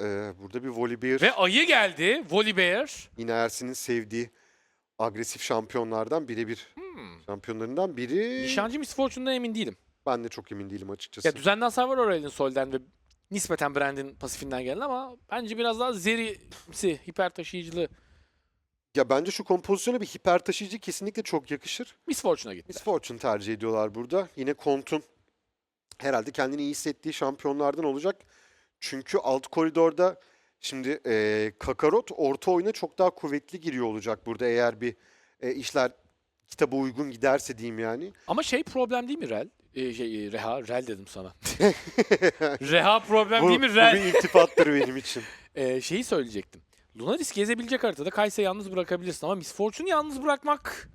Ee, burada bir Volibear Ve ayı geldi. Volibear. yine Ersin'in sevdiği agresif şampiyonlardan birebir Hmm. şampiyonlarından biri. Nişancı Miss Fortune'dan emin değilim. Ben de çok emin değilim açıkçası. Ya düzenli hasar var Aurelion Sol'den ve nispeten Brand'in pasifinden gelen ama bence biraz daha Zeri'si, hiper taşıyıcılığı Ya bence şu kompozisyona bir hiper taşıyıcı kesinlikle çok yakışır. Miss Fortune'a gitti. Miss Fortune tercih ediyorlar burada. Yine Kont'un herhalde kendini iyi hissettiği şampiyonlardan olacak. Çünkü alt koridorda şimdi e, Kakarot orta oyuna çok daha kuvvetli giriyor olacak burada eğer bir e, işler kitaba uygun giderse diyeyim yani. Ama şey problem değil mi Rel? Ee, şey, e, Reha, Rel dedim sana. Reha problem bu, değil mi bu Rel? bir iltifattır benim için. Ee, şeyi söyleyecektim. Lunaris gezebilecek haritada Kayse'yi yalnız bırakabilirsin ama Miss Fortune'u yalnız bırakmak...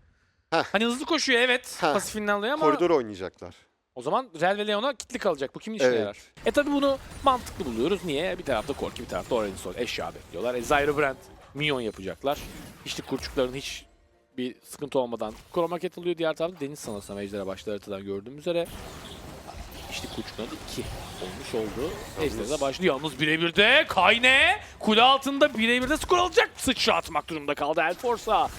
Heh. Hani hızlı koşuyor evet Heh. pasifinden dolayı ama Koridor oynayacaklar. O zaman Rel ve Leon'a kitli kalacak. Bu kimin işine Evet. yarar? E tabi bunu mantıklı buluyoruz. Niye? Bir tarafta Korki bir tarafta Aurelion Sol. Eşya bekliyorlar. E Zyro Brand minyon yapacaklar. İşte kurçukların hiç bir sıkıntı olmadan kromaket alıyor. Diğer tarafta Deniz Sanası Ejder'e başlı haritadan gördüğümüz üzere. İşte kurçukların iki olmuş oldu. Ejder'e başlıyor. Yalnız birebir de Kayne kule altında birebir de skor alacak. Sıçra atmak durumunda kaldı Elforsa.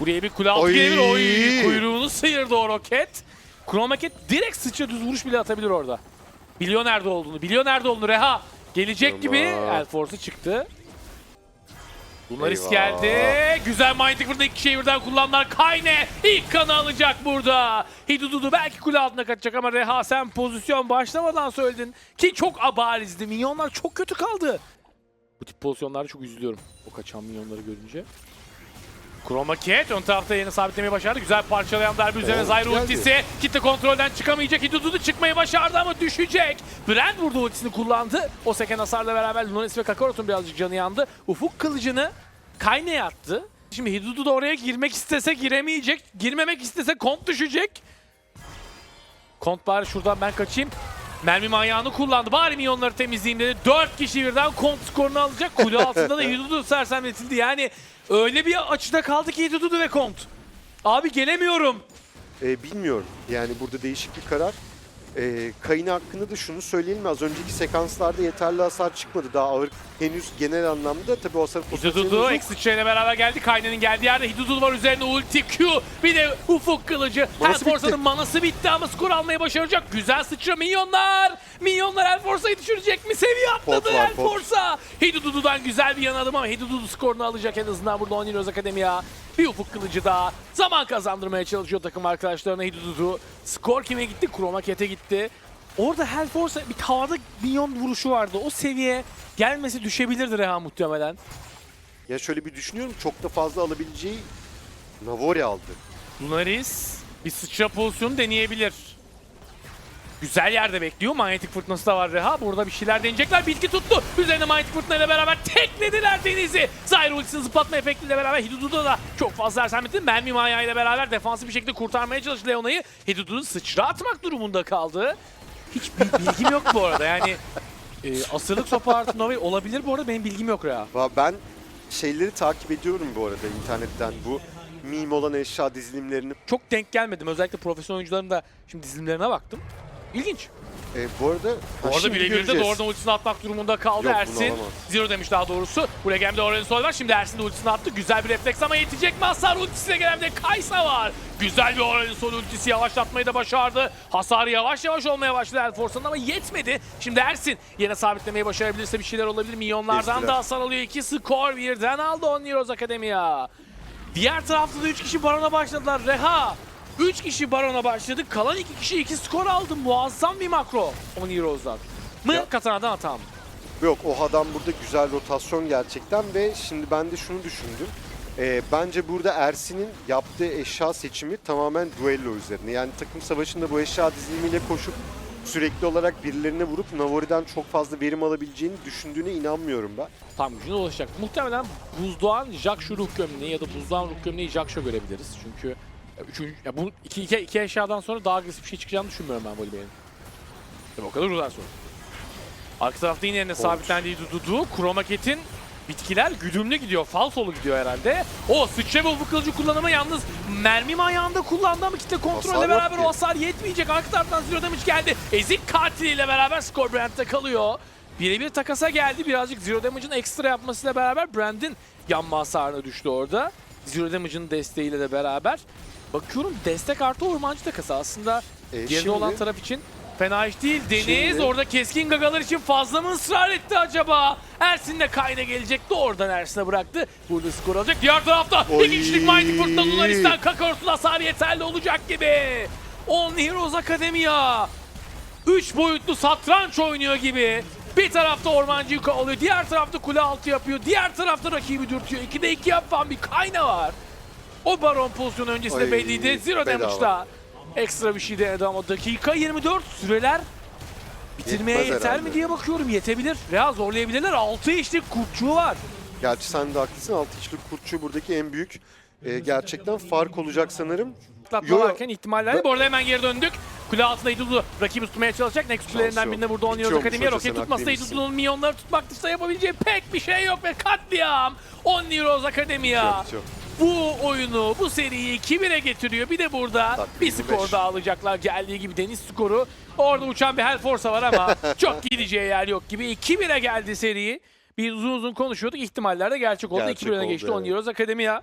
Buraya bir kule altı gelir. Oy kuyruğunu sıyırdı o roket. Kromaket direkt sıçra düz vuruş bile atabilir orada. Biliyor nerede olduğunu. Biliyor nerede olduğunu Reha. Gelecek gibi Tamam. Elforsa çıktı. Lunaris geldi. Güzel Minding burada iki şeyi birden kullandılar. Kayne ilk kanı alacak burada. Hidududu belki kule altına kaçacak ama Reha sen pozisyon başlamadan söyledin. Ki çok abarizdi. Minyonlar çok kötü kaldı. Bu tip pozisyonlarda çok üzülüyorum. O kaçan minyonları görünce. Chroma Cat ön tarafta yerini sabitlemeyi başardı. Güzel parçalayan darbe üzerine Zyro ultisi. Kitle kontrolden çıkamayacak. Hidududu çıkmayı başardı ama düşecek. Brand burada ultisini kullandı. O seken hasarla beraber Lunaris ve Kakarot'un birazcık canı yandı. Ufuk kılıcını Kayne'ye attı. Şimdi Hidudu da oraya girmek istese giremeyecek. Girmemek istese Kont düşecek. Kont bari şuradan ben kaçayım. Mermi manyağını kullandı. Bari milyonları temizleyeyim dedi. 4 kişi birden kont skorunu alacak. Kule altında da Hidudu sersemletildi. Yani öyle bir açıda kaldı ki Hidudu ve kont. Abi gelemiyorum. Ee, bilmiyorum. Yani burada değişik bir karar. Ee, Kayın hakkında da şunu söyleyelim. Az önceki sekanslarda yeterli hasar çıkmadı. Daha ağır henüz genel anlamda. Tabii o hasar potansiyeli Hidudu yok. Exit ile beraber geldi. Kayna'nın geldiği yerde Hidudu var üzerine ulti Q. Bir de ufuk kılıcı. Manası manası bitti ama skor almayı başaracak. Güzel sıçra minyonlar. Minyonlar Helforsa'yı düşürecek mi? Seviye atladı var, pot. Helforsa. Hidudu'dan güzel bir yan adım ama Hidudu skorunu alacak en azından burada Oniros Akademiya. Bir ufuk kılıcı daha. Zaman kazandırmaya çalışıyor takım arkadaşlarına Hidudu. Skor kime gitti? Kromaket'e gitti. Orada Helforsa bir havada minyon vuruşu vardı. O seviye gelmesi düşebilirdi Reha muhtemelen. Ya şöyle bir düşünüyorum. Çok da fazla alabileceği Navori aldı. Lunaris bir sıçra pozisyonu deneyebilir. Güzel yerde bekliyor. Manyetik fırtınası da var Reha. Burada bir şeyler deneyecekler. Bilgi tuttu. Üzerine manyetik fırtına ile beraber teklediler Deniz'i. Zyro ultisini zıplatma efektiyle beraber Hidudu'da da çok fazla ersenmetti. Mermi manyağı ile beraber defansif bir şekilde kurtarmaya çalıştı Leona'yı. Hidudu sıçra atmak durumunda kaldı. Hiç bilgim yok bu arada. Yani e, asırlık sopa artı Novi olabilir bu arada. Benim bilgim yok. Va- Ben şeyleri takip ediyorum bu arada internetten. Bu meme olan eşya dizilimlerini. Çok denk gelmedim. Özellikle profesyonel oyuncuların da şimdi dizilimlerine baktım. İlginç. Ee, bu arada Orada şimdi birebir de doğrudan ultisini atmak durumunda kaldı Yok, Ersin. Zero demiş daha doğrusu. Buraya geldi Aurelion Sol var. Şimdi Ersin de ultisini attı. Güzel bir refleks ama yetecek mi hasar? Ultisiyle gelen de Kaysa var. Güzel bir Aurelion Sol ultisi yavaşlatmayı da başardı. Hasarı yavaş yavaş olmaya başladı Elforsa'nın ama yetmedi. Şimdi Ersin yine sabitlemeyi başarabilirse bir şeyler olabilir. Milyonlardan Kestiler. da hasar alıyor. İki skor birden aldı On Heroes Akademiya. Diğer tarafta da 3 kişi Baron'a başladılar. Reha 3 kişi Baron'a başladı. Kalan 2 kişi 2 skor aldı. Muazzam bir makro On Heroes'dan. Mı? Ya- Katana'dan hatam. Yok o adam burada güzel rotasyon gerçekten ve şimdi ben de şunu düşündüm. Ee, bence burada Ersin'in yaptığı eşya seçimi tamamen duello üzerine. Yani takım savaşında bu eşya dizilimiyle koşup sürekli olarak birilerine vurup Navori'den çok fazla verim alabileceğini düşündüğüne inanmıyorum ben. Tam gücüne ulaşacak. Muhtemelen Buzdoğan Jakshu ruh gömleği ya da Buzdoğan ruh gömleği Jakshu görebiliriz. Çünkü üçüncü, ya bu iki, iki, iki eşyadan sonra daha agresif bir şey çıkacağını düşünmüyorum ben Volibear'ın. Tabii o kadar uzar sonra. Arka tarafta yine yerine sabitlendiği Dudu, Kromaket'in bitkiler güdümlü gidiyor. Falsolu gidiyor herhalde. O sıçra ve ufuk kılıcı kullanımı yalnız mermi ayağında kullandı ama kitle kontrolle Hasar beraber o hasar yetmeyecek. Arka taraftan Zero Damage geldi. Ezik katiliyle beraber skor Brand'de kalıyor. Birebir takasa geldi. Birazcık Zero Damage'ın ekstra yapmasıyla beraber Brand'in yanma hasarına düştü orada. Zero Damage'ın desteğiyle de beraber. Bakıyorum destek artı ormancı takası aslında E, geride şimdi- olan taraf için fena iş değil. Deniz Şimdi- orada keskin gagalar için fazla mı ısrar etti acaba? Ersin de kayna gelecekti. Oradan Ersin'e bıraktı. Burada skor alacak. Diğer tarafta Oy. iki kişilik Mighty Fırtına Lunaris'ten Kakarot'un hasarı yeterli olacak gibi. On Heroes Akademiya. Üç boyutlu satranç oynuyor gibi. Bir tarafta ormancıyı alıyor, diğer tarafta kule altı yapıyor, diğer tarafta rakibi dürtüyor. 2'de 2 yapan bir kayna var. O baron pozisyonu öncesinde Ay, belliydi. Zero bedava. Damage'da ekstra bir şey denedi ama dakika 24 süreler bitirmeye Yetmez yeter herhalde. mi diye bakıyorum. Yetebilir. Veya zorlayabilirler. 6 işlik kurtçuğu var. Gerçi sen de haklısın. Altı kişilik kurtçu buradaki en büyük e, gerçekten fark olacak sanırım. Yo, yo. varken ihtimaller. Bu arada hemen geri döndük. Kule altında Idulu rakibi tutmaya çalışacak. Next kulelerinden yok. birinde burada oynuyor Bitiyormuş Akademiye. hoca, Roket sen tutmasa haklıymışsın. Idulu'nun minyonları tutmak dışında yapabileceği pek bir şey yok ve katliam. 10 Heroes Akademiya. Yok, yok. Bu oyunu, bu seriyi 2-1'e getiriyor. Bir de burada Dakika bir 25. skor daha alacaklar. Geldiği gibi deniz skoru. Orada uçan bir Hellforce var ama çok gideceği yer yok gibi. 2-1'e geldi seri. Bir uzun uzun konuşuyorduk. İhtimaller de gerçek oldu. Gerçek 2-1'e oldu, geçti 10 evet. Heroes Akademiya.